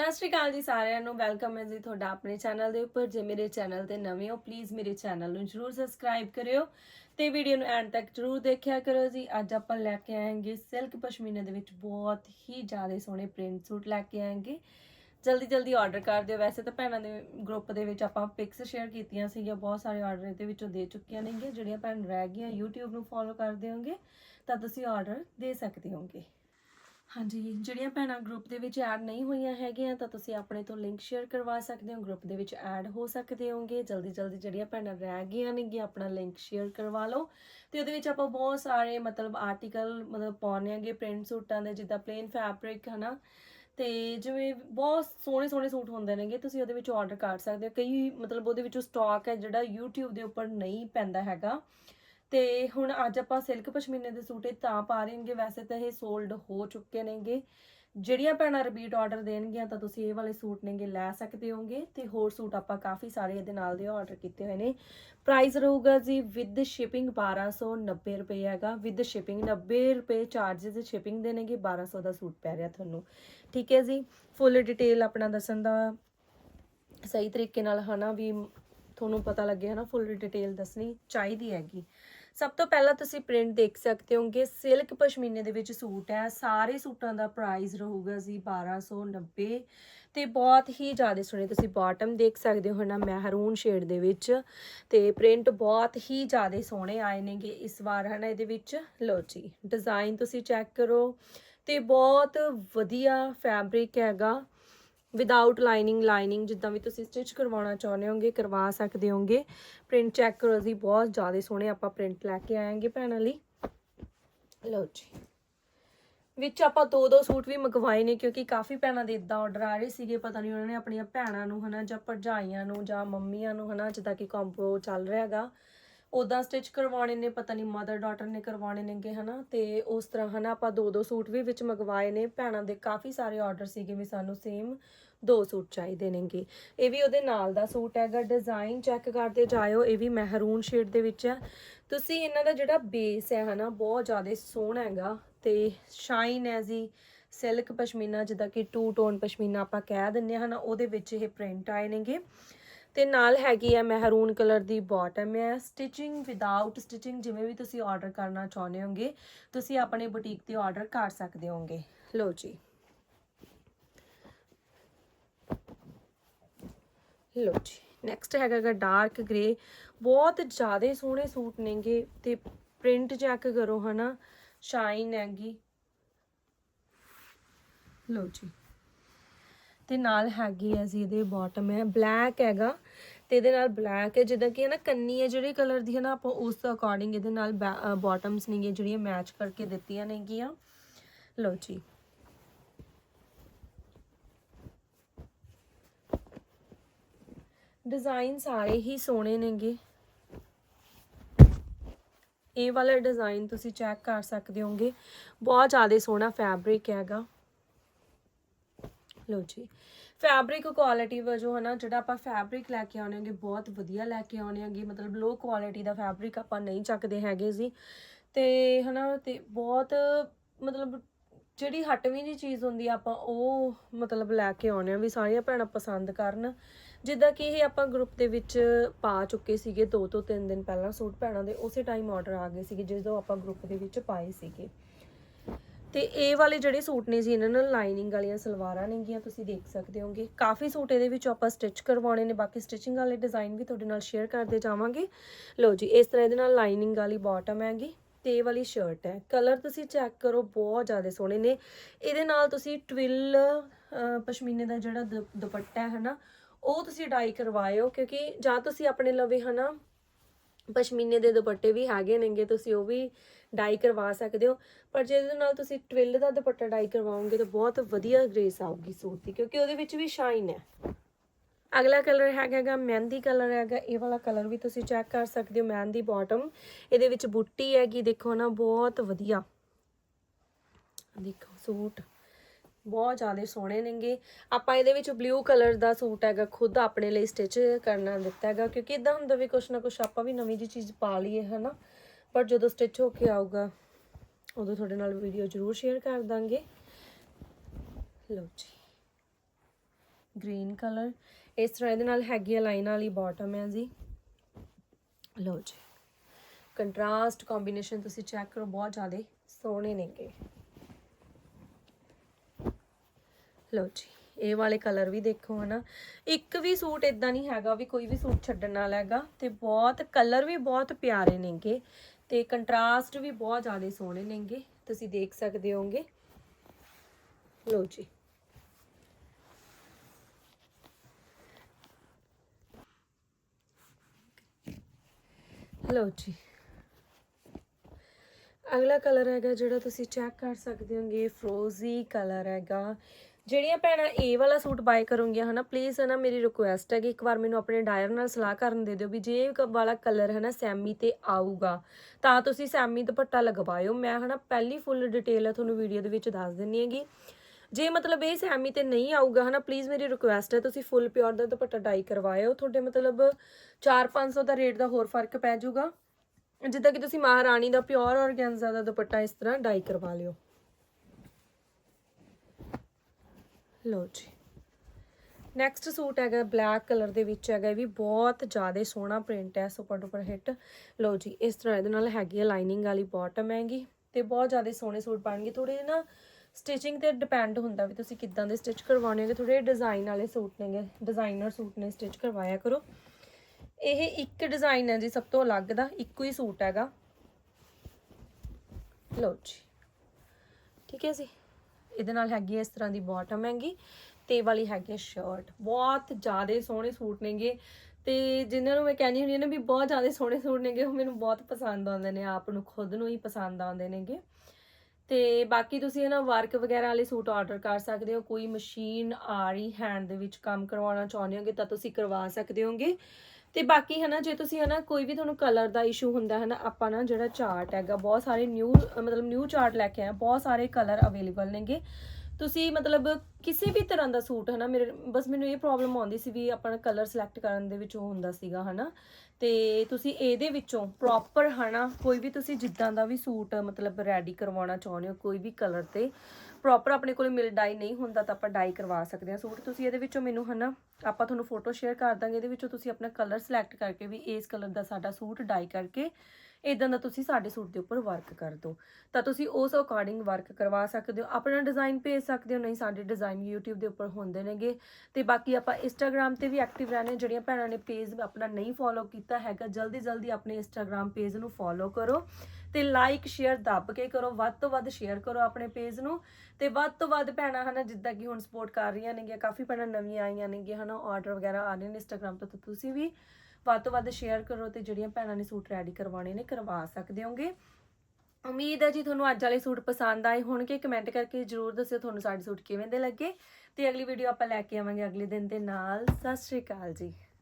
ਸਤਿ ਸ਼੍ਰੀ ਅਕਾਲ ਜੀ ਸਾਰਿਆਂ ਨੂੰ ਵੈਲਕਮ ਹੈ ਜੀ ਤੁਹਾਡਾ ਆਪਣੇ ਚੈਨਲ ਦੇ ਉੱਪਰ। ਜੇ ਮੇਰੇ ਚੈਨਲ ਤੇ ਨਵੇਂ ਹੋ ਪਲੀਜ਼ ਮੇਰੇ ਚੈਨਲ ਨੂੰ ਜਰੂਰ ਸਬਸਕ੍ਰਾਈਬ ਕਰਿਓ ਤੇ ਵੀਡੀਓ ਨੂੰ ਐਂਡ ਤੱਕ ਜਰੂਰ ਦੇਖਿਆ ਕਰੋ ਜੀ। ਅੱਜ ਆਪਾਂ ਲੈ ਕੇ ਆਏਗੇ ਸਿਲਕ ਪਸ਼ਮੀਨੇ ਦੇ ਵਿੱਚ ਬਹੁਤ ਹੀ ਜ਼ਿਆਦਾ ਸੋਹਣੇ ਪ੍ਰਿੰਟ ਸੂਟ ਲੈ ਕੇ ਆਏਗੇ। ਜਲਦੀ ਜਲਦੀ ਆਰਡਰ ਕਰ ਦਿਓ। ਵੈਸੇ ਤਾਂ ਭੈਣਾਂ ਦੇ ਗਰੁੱਪ ਦੇ ਵਿੱਚ ਆਪਾਂ ਪਿਕਸ ਸ਼ੇਅਰ ਕੀਤੀਆਂ ਸੀਗੀਆਂ, ਬਹੁਤ ਸਾਰੇ ਆਰਡਰ ਇਹਦੇ ਵਿੱਚੋਂ ਦੇ ਚੁੱਕੀਆਂ ਨੇਗੀਆਂ, ਜਿਹੜੀਆਂ ਭੈਣ ਰਹਿ ਗਈਆਂ। YouTube ਨੂੰ ਫੋਲੋ ਕਰ ਦਿਓਗੇ ਤਾਂ ਤੁਸੀਂ ਆਰਡਰ ਦੇ ਸਕਦੇ ਹੋਗੇ। ਹਾਂਜੀ, ਜਿਹੜੀਆਂ ਭੈਣਾਂ ਗਰੁੱਪ ਦੇ ਵਿੱਚ ਐਡ ਨਹੀਂ ਹੋਈਆਂ ਹੈਗੀਆਂ, ਤਾਂ ਤੁਸੀਂ ਆਪਣੇ ਤੋਂ ਲਿੰਕ ਸ਼ੇਅਰ ਕਰਵਾ ਸਕਦੇ ਹੋ ਗਰੁੱਪ ਦੇ ਵਿੱਚ ਐਡ ਹੋ ਸਕਦੇ ਹੋਗੇ। ਜਲਦੀ ਜਲਦੀ ਜਿਹੜੀਆਂ ਭੈਣਾਂ ਰਹਿ ਗਈਆਂ ਨੇਗੀਆਂ, ਆਪਣਾ ਲਿੰਕ ਸ਼ੇਅਰ ਕਰਵਾ ਲਓ। ਤੇ ਉਹਦੇ ਵਿੱਚ ਆਪਾਂ ਬਹੁਤ ਸਾਰੇ ਮਤਲਬ ਆਰਟੀਕਲ ਮਤਲਬ ਪਾਉਣੇ ਆਂਗੇ ਪ੍ਰਿੰਟ ਸੂਟਾਂ ਦੇ, ਜਿੱਦਾਂ ਪਲੇਨ ਫੈਬਰਿਕ ਹਨਾ? ਤੇ ਜਿਵੇਂ ਬਹੁਤ ਸੋਹਣੇ ਸੋਹਣੇ ਸੂਟ ਹੁੰਦੇ ਨੇਗੇ, ਤੁਸੀਂ ਉਹਦੇ ਵਿੱਚ ਆਰਡਰ ਕਰ ਸਕਦੇ ਹੋ। ਕਈ ਮਤਲਬ ਉਹਦੇ ਵਿੱਚੋਂ ਸਟਾਕ ਹੈ ਜਿਹੜਾ YouTube ਦੇ ਉੱਪਰ ਨਹੀਂ ਪੈਂਦਾ ਹੈਗਾ। ਤੇ ਹੁਣ ਅੱਜ ਆਪਾਂ ਸਿਲਕ ਪਸ਼ਮੀਨੇ ਦੇ ਸੂਟ ਇਹ ਤਾਂ ਪਾ ਰਹੇ ਹਾਂਗੇ ਵੈਸੇ ਤਾਂ ਇਹ ਸੋਲਡ ਹੋ ਚੁੱਕੇ ਨੇਗੇ। ਜਿਹੜੀਆਂ ਭੈਣਾਂ ਰਿਪੀਟ ਆਰਡਰ ਦੇਣਗੀਆਂ ਤਾਂ ਤੁਸੀਂ ਇਹ ਵਾਲੇ ਸੂਟ ਨੇਗੇ ਲੈ ਸਕਦੇ ਹੋਗੇ ਤੇ ਹੋਰ ਸੂਟ ਆਪਾਂ ਕਾਫੀ ਸਾਰੇ ਇਹਦੇ ਨਾਲ ਦੇ ਆਰਡਰ ਕੀਤੇ ਹੋਏ ਨੇ। ਪ੍ਰਾਈਸ ਰਹੂਗਾ ਜੀ ਵਿਦ ਸ਼ਿਪਿੰਗ 1290 ਰੁਪਏ ਹੈਗਾ। ਵਿਦ ਸ਼ਿਪਿੰਗ 90 ਰੁਪਏ ਚਾਰजेस ਸ਼ਿਪਿੰਗ ਦੇ ਨੇਗੇ 1200 ਦਾ ਸੂਟ ਪੈ ਰਿਹਾ ਤੁਹਾਨੂੰ। ਠੀਕ ਹੈ ਜੀ? ਫੁੱਲ ਡਿਟੇਲ ਆਪਣਾ ਦੱਸਣ ਦਾ ਸਹੀ ਤਰੀਕੇ ਨਾਲ ਹਨਾ ਵੀ ਤੁਹਾਨੂੰ ਪਤਾ ਲੱਗੇ ਹਨਾ ਫੁੱਲ ਡਿਟੇਲ ਦੱਸਣੀ ਚਾਹੀਦੀ ਹੈਗੀ। ਸਭ ਤੋਂ ਪਹਿਲਾਂ ਤੁਸੀਂ ਪ੍ਰਿੰਟ ਦੇਖ ਸਕਦੇ ਹੋਗੇ, ਸਿਲਕ ਪਸ਼ਮੀਨੇ ਦੇ ਵਿੱਚ ਸੂਟ ਹੈ। ਸਾਰੇ ਸੂਟਾਂ ਦਾ ਪ੍ਰਾਈਸ ਰਹੂਗਾ ਜੀ 1290 ਤੇ ਬਹੁਤ ਹੀ ਜ਼ਿਆਦਾ ਸੋਹਣੇ ਤੁਸੀਂ ਬਾਟਮ ਦੇਖ ਸਕਦੇ ਹੋ ਨਾ ਮਹਿਰੂਨ ਸ਼ੇਡ ਦੇ ਵਿੱਚ। ਤੇ ਪ੍ਰਿੰਟ ਬਹੁਤ ਹੀ ਜ਼ਿਆਦਾ ਸੋਹਣੇ ਆਏ ਨੇਗੇ ਇਸ ਵਾਰ, ਹਨਾ, ਇਹਦੇ ਵਿੱਚ। ਲੋ ਜੀ ਡਿਜ਼ਾਈਨ ਤੁਸੀਂ ਚੈੱਕ ਕਰੋ। ਤੇ ਬਹੁਤ ਵਧੀਆ ਫੈਬਰਿਕ ਹੈਗਾ। ਵਿਦਆਊਟ ਲਾਈਨਿੰਗ ਲਾਈਨਿੰਗ ਜਿੱਦਾਂ ਵੀ ਤੁਸੀਂ ਸਟਿਚ ਕਰਵਾਉਣਾ ਚਾਹੁੰਦੇ ਹੋਗੇ, ਕਰਵਾ ਸਕਦੇ ਹੋਗੇ। ਪ੍ਰਿੰਟ ਚੈੱਕ ਕਰੋ ਜੀ ਬਹੁਤ ਜ਼ਿਆਦਾ ਸੋਹਣੇ ਆਪਾਂ ਪ੍ਰਿੰਟ ਲੈ ਕੇ ਆਏਗੇ ਭੈਣਾਂ ਲਈ। ਲਓ ਜੀ। ਵਿੱਚ ਆਪਾਂ ਦੋ ਦੋ ਸੂਟ ਵੀ ਮੰਗਵਾਏ ਨੇ, ਕਿਉਂਕਿ ਕਾਫੀ ਭੈਣਾਂ ਦੇ ਇਦਾਂ ਆਰਡਰ ਆ ਰਹੇ ਸੀਗੇ, ਪਤਾ ਨਹੀਂ ਉਹਨਾਂ ਨੇ ਆਪਣੀਆਂ ਭੈਣਾਂ ਨੂੰ ਹਨਾ ਜਾਂ ਭਰਜਾਈਆਂ ਨੂੰ ਜਾਂ ਮੰਮੀਆਂ ਨੂੰ ਹਨਾ, ਜਿੱਦਾਂ ਕਿ ਕੰਬੋ ਚੱਲ ਰਿਹਾ ਹੈਗਾ। ਉਦਾਂ ਸਟਿਚ ਕਰਵਾਉਣੇ ਨੇ, ਪਤਾ ਨਹੀਂ ਮਦਰ ਡਾਟਰ ਨੇ ਕਰਵਾਉਣੇ ਨੇਗੇ, ਹਨਾ? ਤੇ ਉਸ ਤਰ੍ਹਾਂ, ਹਨਾ, ਆਪਾਂ ਦੋ ਦੋ ਸੂਟ ਵੀ ਵਿੱਚ ਮੰਗਵਾਏ ਨੇ। ਭੈਣਾਂ ਦੇ ਕਾਫੀ ਸਾਰੇ ਆਰਡਰ ਸੀਗੇ ਵੀ ਸਾਨੂੰ ਸੇਮ ਦੋ ਸੂਟ ਚਾਹੀਦੇ ਨੇਗੇ। ਇਹ ਵੀ ਉਹਦੇ ਨਾਲ ਦਾ ਸੂਟ ਹੈਗਾ ਡਿਜ਼ਾਈਨ ਚੈੱਕ ਕਰਦੇ ਜਾਇਓ, ਇਹ ਵੀ ਮਹਿਰੂਨ ਸ਼ੇਡ ਦੇ ਵਿੱਚ ਹੈ। ਤੁਸੀਂ ਇਹਨਾਂ ਦਾ ਜਿਹੜਾ ਬੇਸ ਹੈ, ਹਨਾ, ਬਹੁਤ ਜ਼ਿਆਦਾ ਸੋਹਣਾ ਹੈਗਾ ਤੇ ਸ਼ਾਈਨ ਹੈ ਜੀ ਸਿਲਕ ਪਸ਼ਮੀਨਾ ਜਿੱਦਾਂ ਕਿ ਟੂ ਟੋਨ ਪਸ਼ਮੀਨਾ ਆਪਾਂ ਕਹਿ ਦਿੰਨੇ ਹਾਂ, ਹਨਾ, ਉਹਦੇ ਵਿੱਚ ਇਹ ਪ੍ਰਿੰਟ ਆਏ ਨੇਗੇ। ਤੇ ਨਾਲ ਹੈਗੀ ਆ ਮਹਿਰੂਨ ਕਲਰ ਦੀ ਬਾਟਮ ਹੈ ਸਟਿਚਿੰਗ ਵਿਦਆਊਟ ਸਟਿਚਿੰਗ ਜਿਵੇਂ ਵੀ ਤੁਸੀਂ ਆਰਡਰ ਕਰਨਾ ਚਾਹੁੰਦੇ ਹੋਗੇ, ਤੁਸੀਂ ਆਪਣੇ ਬੁਟੀਕ ਤੇ ਆਰਡਰ ਕਰ ਸਕਦੇ ਹੋਗੇ। ਲੋ ਜੀ। ਲੋ ਜੀ। ਨੈਕਸਟ ਹੈਗਾਗਾ ਡਾਰਕ ਗ੍ਰੇ ਬਹੁਤ ਜ਼ਿਆਦਾ ਸੋਹਣੇ ਸੂਟ ਨੇਗੇ ਤੇ ਪ੍ਰਿੰਟ ਚੈੱਕ ਕਰੋ ਹਨਾ। ਸ਼ਾਈਨ ਹੈਗੀ। ਲੋ ਜੀ। ਤੇ ਨਾਲ ਹੈਗੀ ਹੈ ਜੀ ਇਹਦੇ ਬਾਟਮ ਹੈ ਬਲੈਕ ਹੈਗਾ ਤੇ ਇਹਦੇ ਨਾਲ ਬਲੈਕ ਹੈ, ਜਿੱਦਾਂ ਕਿ ਹੈ ਨਾ ਕੰਨੀ ਹੈ ਜਿਹੜੇ ਕਲਰ ਦੀ ਹੈ ਨਾ, ਆਪਾਂ ਉਸ ਅਕੋਰਡਿੰਗ ਇਹਦੇ ਨਾਲ ਬਾਟਮਸ ਨੇਗੀਆਂ ਜਿਹੜੀਆਂ ਮੈਚ ਕਰਕੇ ਦਿੱਤੀਆਂ ਨੇਗੀਆਂ ਲਓ ਜੀ। ਡਿਜ਼ਾਈਨ ਸਾਰੇ ਹੀ ਸੋਹਣੇ ਨੇਗੇ ਇਹ ਵਾਲਾ ਡਿਜ਼ਾਈਨ ਤੁਸੀਂ ਚੈੱਕ ਕਰ ਸਕਦੇ ਹੋਗੇ। ਬਹੁਤ ਜ਼ਿਆਦਾ ਸੋਹਣਾ ਫੈਬਰਿਕ ਹੈਗਾ। ਲੋ ਜੀ। ਫੈਬਰਿਕ ਕੁਆਲਿਟੀ ਵਜੋਂ ਹਨਾ, ਜਿਹੜਾ ਆਪਾਂ ਫੈਬਰਿਕ ਲੈ ਕੇ ਆਉਣੇ ਹੈਗੇ, ਬਹੁਤ ਵਧੀਆ ਲੈ ਕੇ ਆਉਣੇ ਹੈਗੇ। ਮਤਲਬ ਲੋ ਕੁਆਲਿਟੀ ਦਾ ਫੈਬਰਿਕ ਆਪਾਂ ਨਹੀਂ ਚੱਕਦੇ ਹੈਗੇ ਜੀ। ਤੇ ਹਨਾ, ਤੇ ਬਹੁਤ ਮਤਲਬ ਜਿਹੜੀ ਹਟਵੀਂ ਜੀ ਚੀਜ਼ ਹੁੰਦੀ ਆ, ਆਪਾਂ ਉਹ ਮਤਲਬ ਲੈ ਕੇ ਆਉਣੇ ਆ ਵੀ ਸਾਰੀਆਂ ਭੈਣਾਂ ਪਸੰਦ ਕਰਨ। ਜਿੱਦਾਂ ਕਿ ਇਹ ਆਪਾਂ ਗਰੁੱਪ ਦੇ ਵਿੱਚ ਪਾ ਚੁੱਕੇ ਸੀਗੇ ਦੋ ਤੋਂ ਤਿੰਨ ਦਿਨ ਪਹਿਲਾਂ ਸੂਟ ਭੈਣਾਂ ਦੇ, ਉਸੇ ਟਾਈਮ ਆਰਡਰ ਆ ਗਏ ਸੀਗੇ ਜਿਸ ਤੋਂ ਆਪਾਂ ਗਰੁੱਪ ਦੇ ਵਿੱਚ ਪਾਏ ਸੀਗੇ। ਤੇ ਇਹ ਵਾਲੇ ਜਿਹੜੇ ਸੂਟ ਨੇ ਜੀ, ਇਹਨਾਂ ਨਾਲ ਲਾਈਨਿੰਗ ਵਾਲੀਆਂ ਸਲਵਾਰਾਂ ਨੇਗੀਆਂ, ਤੁਸੀਂ ਦੇਖ ਸਕਦੇ ਹੋਗੇ। ਕਾਫੀ ਸੂਟ ਇਹਦੇ ਵਿੱਚ ਆਪਾਂ ਸਟਿਚ ਕਰਵਾਉਣੇ ਨੇ, ਬਾਕੀ ਸਟਿਚਿੰਗ ਵਾਲੇ ਡਿਜ਼ਾਈਨ ਵੀ ਤੁਹਾਡੇ ਨਾਲ ਸ਼ੇਅਰ ਕਰਦੇ ਜਾਵਾਂਗੇ। ਲਓ ਜੀ, ਇਸ ਤਰ੍ਹਾਂ ਇਹਦੇ ਨਾਲ ਲਾਈਨਿੰਗ ਵਾਲੀ ਬਾਟਮ ਹੈਗੀ, ਤੇ ਇਹ ਵਾਲੀ ਸ਼ਰਟ ਹੈ। ਕਲਰ ਤੁਸੀਂ ਚੈੱਕ ਕਰੋ, ਬਹੁਤ ਜ਼ਿਆਦਾ ਸੋਹਣੇ ਨੇ। ਇਹਦੇ ਨਾਲ ਤੁਸੀਂ ਟਵਿਲ ਪਸ਼ਮੀਨੇ ਦਾ ਜਿਹੜਾ ਦੁ- ਦੁਪੱਟਾ ਹੈ ਨਾ, ਉਹ ਤੁਸੀਂ ਡਾਈ ਕਰਵਾਇਓ, ਕਿਉਂਕਿ ਜਾਂ ਤੁਸੀਂ ਆਪਣੇ ਲਵੇ ਹਨਾ, ਪਸ਼ਮੀਨੇ ਦੇ ਦੁਪੱਟੇ ਵੀ ਹੈਗੇ ਨੇਗੇ, ਤੁਸੀਂ ਉਹ ਵੀ ਡਾਈ ਕਰਵਾ ਸਕਦੇ ਹੋ। ਪਰ ਜੇ ਇਹਦੇ ਨਾਲ ਤੁਸੀਂ ਟਵਿਲ ਦਾ ਦੁਪੱਟਾ ਡਾਈ ਕਰਵਾਓਗੇ ਤਾਂ ਬਹੁਤ ਵਧੀਆ ਗ੍ਰੇਸ ਆਊਗੀ ਸੂਟ ਦੀ, ਕਿਉਂਕਿ ਉਹਦੇ ਵਿੱਚ ਵੀ ਸ਼ਾਈਨ ਹੈ। ਅਗਲਾ ਕਲਰ ਹੈਗਾ ਮਹਿੰਦੀ ਕਲਰ ਹੈਗਾ, ਇਹ ਵਾਲਾ ਕਲਰ ਵੀ ਤੁਸੀਂ ਚੈੱਕ ਕਰ ਸਕਦੇ ਹੋ ਮਹਿੰਦੀ ਬਾਟਮ ਇਹਦੇ ਵਿੱਚ ਬੁੱਟੀ ਹੈਗੀ, ਦੇਖੋ ਨਾ, ਬਹੁਤ ਵਧੀਆ। ਦੇਖੋ ਸੂਟ, ਬਹੁਤ ਜ਼ਿਆਦਾ ਸੋਹਣੇ ਨੇਗੇ। ਆਪਾਂ ਇਹਦੇ ਵਿੱਚ ਬਲੂ ਕਲਰ ਦਾ ਸੂਟ ਹੈਗਾ, ਖੁਦ ਆਪਣੇ ਲਈ ਸਟਿਚ ਕਰਨਾ ਦਿੱਤਾ ਹੈਗਾ, ਕਿਉਂਕਿ ਇਦਾਂ ਹੁੰਦਾ ਵੀ ਕੁਛ ਨਾ ਕੁਛ ਆਪਾਂ ਵੀ ਨਵੀਂ ਜੀ ਚੀਜ਼ ਪਾ ਲਈਏ, ਹਨਾ। ਪਰ ਜਦੋਂ ਸਟਿਚ ਹੋ ਕੇ ਆਊਗਾ, ਉਦੋਂ ਤੁਹਾਡੇ ਨਾਲ ਵੀਡੀਓ ਜ਼ਰੂਰ ਸ਼ੇਅਰ ਕਰ ਦਾਂਗੇ। ਲਓ ਜੀ। ਗ੍ਰੀਨ ਕਲਰ ਇਸ ਤਰ੍ਹਾਂ ਇਹਦੇ ਨਾਲ ਹੈਗੀ ਆ ਲਾਈਨ ਵਾਲੀ ਬਾਟਮ ਹੈ ਜੀ। ਲਓ ਜੀ। ਕੰਟਰਾਸਟ ਕੰਬੀਨੇਸ਼ਨ ਤੁਸੀਂ ਚੈੱਕ ਕਰੋ, ਬਹੁਤ ਜ਼ਿਆਦਾ ਸੋਹਣੇ ਨੇਗੇ। ਲਓ ਜੀ। ਇਹ ਵਾਲੇ ਕਲਰ ਵੀ ਦੇਖੋ ਹਨਾ। ਇੱਕ ਵੀ ਸੂਟ ਇਦਾਂ ਨਹੀਂ ਹੈਗਾ ਵੀ ਕੋਈ ਵੀ ਸੂਟ ਛੱਡਣ ਵਾਲਾ ਹੈਗਾ ਤੇ ਬਹੁਤ ਕਲਰ ਵੀ ਬਹੁਤ ਪਿਆਰੇ ਨੇਗੇ। ਤੇ ਕੰਟਰਾਸਟ ਵੀ ਬਹੁਤ ਜ਼ਿਆਦਾ ਸੋਹਣੇ ਨੇਗੇ, ਤੁਸੀਂ ਦੇਖ ਸਕਦੇ ਹੋਗੇ ਲਓ ਜੀ। ਲਓ ਜੀ। ਅਗਲਾ ਕਲਰ ਹੈਗਾ ਜਿਹੜਾ ਤੁਸੀਂ ਚੈੱਕ ਕਰ ਸਕਦੇ ਹੋਗੇ ਫਰੋਜ਼ੀ ਕਲਰ ਹੈਗਾ। ਜਿਹੜੀਆਂ ਭੈਣਾਂ ਇਹ ਵਾਲਾ ਸੂਟ ਬਾਏ ਕਰੋਗੀਆਂ, ਹਨਾ ਪਲੀਜ਼ ਹਨਾ ਮੇਰੀ ਰਿਕੁਐਸਟ ਹੈ ਕਿ ਇੱਕ ਵਾਰ ਮੈਨੂੰ ਆਪਣੇ ਡਾਇਰ ਨਾਲ ਸਲਾਹ ਕਰਨ ਦੇ ਦਿਓ ਵੀ ਜੇ ਇਹ ਵਾਲਾ ਕਲਰ ਹਨਾ, ਸੈਮੀ ਤੇ ਆਊਗਾ, ਤਾਂ ਤੁਸੀਂ ਸੈਮੀ ਦੁਪੱਟਾ ਲਗਵਾਇਓ। ਮੈਂ, ਹਨਾ, ਪਹਿਲੀ ਫੁੱਲ ਡਿਟੇਲ ਹੈ ਤੁਹਾਨੂੰ ਵੀਡੀਓ ਦੇ ਵਿੱਚ ਦੱਸ ਦਿੰਨੀ ਹੈਗੀ। ਜੇ ਮਤਲਬ ਇਹ ਸੈਮੀ ਤੇ ਨਹੀਂ ਆਊਗਾ, ਹਨਾ ਪਲੀਜ਼ ਮੇਰੀ ਰਿਕੁਐਸਟ ਹੈ, ਤੁਸੀਂ ਫੁੱਲ ਪਿਓਰ ਦਾ ਦੁਪੱਟਾ ਡਾਈ ਕਰਵਾਇਓ। ਤੁਹਾਡੇ ਮਤਲਬ 4-500 ਦਾ ਰੇਟ ਦਾ ਹੋਰ ਫ਼ਰਕ ਪੈ ਜਾਊਗਾ। ਜਿੱਦਾਂ ਕਿ ਤੁਸੀਂ ਮਹਾਰਾਣੀ ਦਾ ਪਿਓਰ ਔਰਗੈਂਜ਼ਾ ਦਾ ਦੁਪੱਟਾ ਇਸ ਤਰ੍ਹਾਂ ਡਾਈ ਕਰਵਾ ਲਿਓ। ਲਓ ਜੀ। ਨੈਕਸਟ ਸੂਟ ਹੈਗਾ ਬਲੈਕ ਕਲਰ ਦੇ ਵਿੱਚ ਹੈਗਾ ਇਹ ਵੀ ਬਹੁਤ ਜ਼ਿਆਦਾ ਸੋਹਣਾ ਪ੍ਰਿੰਟ ਹੈ ਸੁਪਰ ਡੁਪਰ ਹਿੱਟ ਲਓ ਜੀ, ਇਸ ਤਰ੍ਹਾਂ ਇਹਦੇ ਨਾਲ ਹੈਗੀ ਹੈ ਲਾਈਨਿੰਗ ਵਾਲੀ ਬਾਟਮ ਹੈਗੀ ਤੇ ਬਹੁਤ ਜ਼ਿਆਦਾ ਸੋਹਣੇ ਸੂਟ ਬਣਨਗੇ। ਥੋੜੇ ਨਾ ਸਟਿਚਿੰਗ ਤੇ ਡਿਪੈਂਡ ਹੁੰਦਾ ਵੀ ਤੁਸੀਂ ਕਿੱਦਾਂ ਦੇ ਸਟਿਚ ਕਰਵਾਉਣੇ ਹੋਗੇ। ਥੋੜੇ ਡਿਜ਼ਾਈਨ ਵਾਲੇ ਸੂਟ ਨੇਗੇ ਡਿਜ਼ਾਈਨਰ ਸੂਟ ਨੇ ਸਟਿਚ ਕਰਵਾਇਆ ਕਰੋ। ਇਹ ਇੱਕ ਡਿਜ਼ਾਈਨ ਹੈ ਜੀ, ਸਭ ਤੋਂ ਅਲੱਗ ਦਾ, ਇੱਕੋ ਹੀ ਸੂਟ ਹੈਗਾ। ਲਓ ਜੀ। ਠੀਕ ਹੈ ਜੀ। ਇਹਦੇ ਨਾਲ ਹੈਗੀ ਇਸ ਤਰ੍ਹਾਂ ਦੀ ਬਾਟਮ ਹੈਗੀ ਤੇ ਵਾਲੀ ਹੈਗੀ ਸ਼ਰਟ ਬਹੁਤ ਜ਼ਿਆਦਾ ਸੋਹਣੇ ਸੂਟ ਨੇਗੇ ਤੇ ਜਿਨ੍ਹਾਂ ਨੂੰ ਮੈਂ ਕਹਿੰਦੀ ਹੁੰਦੀ ਹਾਂ ਨਾ ਵੀ ਬਹੁਤ ਜ਼ਿਆਦਾ ਸੋਹਣੇ ਸੂਟ ਨੇਗੇ, ਉਹ ਮੈਨੂੰ ਬਹੁਤ ਪਸੰਦ ਆਉਂਦੇ ਨੇ, ਆਪ ਨੂੰ ਖੁਦ ਨੂੰ ਹੀ ਪਸੰਦ ਆਉਂਦੇ ਨੇਗੇ। ਤੇ ਬਾਕੀ ਤੁਸੀਂ ਇਹਨਾਂ ਵਰਕ ਵਗੈਰਾ ਵਾਲੇ ਸੂਟ ਆਰਡਰ ਕਰ ਸਕਦੇ ਹੋ, ਕੋਈ ਮਸ਼ੀਨ ਆ ਰਹੀ ਹੈਂਡ ਦੇ ਵਿੱਚ ਕੰਮ ਕਰਵਾਉਣਾ ਚਾਹੁੰਦੇ ਹੋਗੇ ਤਾਂ ਤੁਸੀਂ ਕਰਵਾ ਸਕਦੇ ਹੋਗੇ। ਤੇ ਬਾਕੀ ਹਨਾ, ਜੇ ਤੁਸੀਂ ਹਨਾ ਕੋਈ ਵੀ ਤੁਹਾਨੂੰ ਕਲਰ ਦਾ ਇਸ਼ੂ ਹੁੰਦਾ ਹੈ ਨਾ ਆਪਾਂ ਨਾ ਜਿਹੜਾ ਚਾਰਟ ਹੈਗਾ, ਬਹੁਤ ਸਾਰੇ ਨਿਊ ਮਤਲਬ ਨਿਊ ਚਾਰਟ ਲੈ ਕੇ ਆਏ ਬਹੁਤ ਸਾਰੇ ਕਲਰ ਅਵੇਲੇਬਲ ਨੇਗੇ। ਤੁਸੀਂ ਮਤਲਬ ਕਿਸੇ ਵੀ ਤਰ੍ਹਾਂ ਦਾ ਸੂਟ ਹਨਾ, ਮੇਰੇ, ਬਸ ਮੈਨੂੰ ਇਹ ਪ੍ਰੋਬਲਮ ਆਉਂਦੀ ਸੀ ਵੀ ਆਪਣਾ ਕਲਰ ਸਿਲੈਕਟ ਕਰਨ ਦੇ ਵਿੱਚ ਉਹ ਹੁੰਦਾ ਸੀਗਾ ਹਨਾ। ਤੇ ਤੁਸੀਂ ਇਹਦੇ ਵਿੱਚੋਂ ਪ੍ਰੋਪਰ ਹਨਾ, ਕੋਈ ਵੀ ਤੁਸੀਂ ਜਿੱਦਾਂ ਦਾ ਵੀ ਸੂਟ ਮਤਲਬ ਰੈਡੀ ਕਰਵਾਉਣਾ ਚਾਹੁੰਦੇ ਹੋ, ਕੋਈ ਵੀ ਕਲਰ ਤੇ ਪ੍ਰੋਪਰ ਆਪਣੇ ਕੋਲ ਮਿਲ ਡਾਈ ਨਹੀਂ ਹੁੰਦਾ ਤਾਂ ਆਪਾਂ ਡਾਈ ਕਰਵਾ ਸਕਦੇ ਹਾਂ। ਸੂਟ ਤੁਸੀਂ ਇਹਦੇ ਵਿੱਚੋਂ ਮੈਨੂੰ ਹਨਾ, ਆਪਾਂ ਤੁਹਾਨੂੰ ਫੋਟੋ ਸ਼ੇਅਰ ਕਰ ਦਾਂਗੇ। ਇਹਦੇ ਵਿੱਚੋਂ ਤੁਸੀਂ ਆਪਣਾ ਕਲਰ ਸਿਲੈਕਟ ਕਰਕੇ ਵੀ ਇਸ ਕਲਰ ਦਾ ਸਾਡਾ ਸੂਟ ਡਾਈ ਕਰਕੇ ਇਦਾਂ ਦਾ ਤੁਸੀਂ ਸਾਡੇ ਸੂਟ ਦੇ ਉੱਪਰ ਵਰਕ ਕਰ ਦਿਓ। ਤਾਂ ਤੁਸੀਂ ਉਸ ਅਕੋਰਡਿੰਗ ਵਰਕ ਕਰਵਾ ਸਕਦੇ ਹੋ। ਆਪਣਾ ਡਿਜ਼ਾਈਨ ਭੇਜ ਸਕਦੇ ਹੋ, ਨਹੀਂ ਸਾਡੇ ਡਿਜ਼ਾਈਨ YouTube ਦੇ ਉੱਪਰ ਹੁੰਦੇ ਨੇਗੇ। ਤੇ ਬਾਕੀ ਆਪਾਂ Instagram ਤੇ ਵੀ ਐਕਟਿਵ ਰਹਿੰਦੇ ਹਾਂ। ਜਿਹੜੀਆਂ ਭੈਣਾਂ ਨੇ ਪੇਜ ਆਪਣਾ ਨਹੀਂ ਫੋਲੋ ਕੀਤਾ ਹੈਗਾ, ਜਲਦੀ ਜਲਦੀ ਆਪਣੇ Instagram ਪੇਜ ਨੂੰ ਫੋਲੋ ਕਰੋ ਤੇ ਲਾਈਕ ਸ਼ੇਅਰ ਦੱਬ ਕੇ ਕਰੋ। ਵੱਧ ਤੋਂ ਵੱਧ ਸ਼ੇਅਰ ਕਰੋ ਆਪਣੇ ਪੇਜ ਨੂੰ। ਤੇ ਵੱਧ ਤੋਂ ਵੱਧ ਭੈਣਾਂ ਹਨਾ, ਜਿੱਦਾਂ ਕਿ ਹੁਣ ਸਪੋਰਟ ਕਰ ਰਹੀਆਂ ਨੇਗੀਆਂ, ਕਾਫੀ ਭੈਣਾਂ ਨਵੀਆਂ ਆਈਆਂ ਨੇਗੀਆਂ ਹਨਾ ਆਰਡਰ ਵਗੈਰਾ ਆ ਰਹੇ ਨੇ Instagram ਤੋਂ, ਤਾਂ ਤੁਸੀਂ ਵੀ ਵੱਧ ਤੋਂ ਵੱਧ ਸ਼ੇਅਰ ਕਰੋ ਤੇ ਜਿਹੜੀਆਂ ਭੈਣਾਂ ਨੇ ਸੂਟ ਰੈਡੀ ਕਰਵਾਉਣੇ ਨੇ ਕਰਵਾ ਸਕਦੇ ਹੋਗੇ। ਉਮੀਦ ਹੈ ਜੀ ਤੁਹਾਨੂੰ ਅੱਜ ਵਾਲੇ ਸੂਟ ਪਸੰਦ ਆਏ ਹੋਣਗੇ। ਕਮੈਂਟ ਕਰਕੇ ਜਰੂਰ ਦੱਸਿਓ ਤੁਹਾਨੂੰ ਸਾਡੇ ਸੂਟ ਕਿਵੇਂ ਦੇ ਲੱਗੇ। ਤੇ ਅਗਲੀ ਵੀਡੀਓ ਆਪਾਂ ਲੈ ਕੇ ਆਵਾਂਗੇ ਅਗਲੇ ਦਿਨ ਦੇ ਨਾਲ। ਸਤਿ ਸ਼੍ਰੀ ਅਕਾਲ ਜੀ।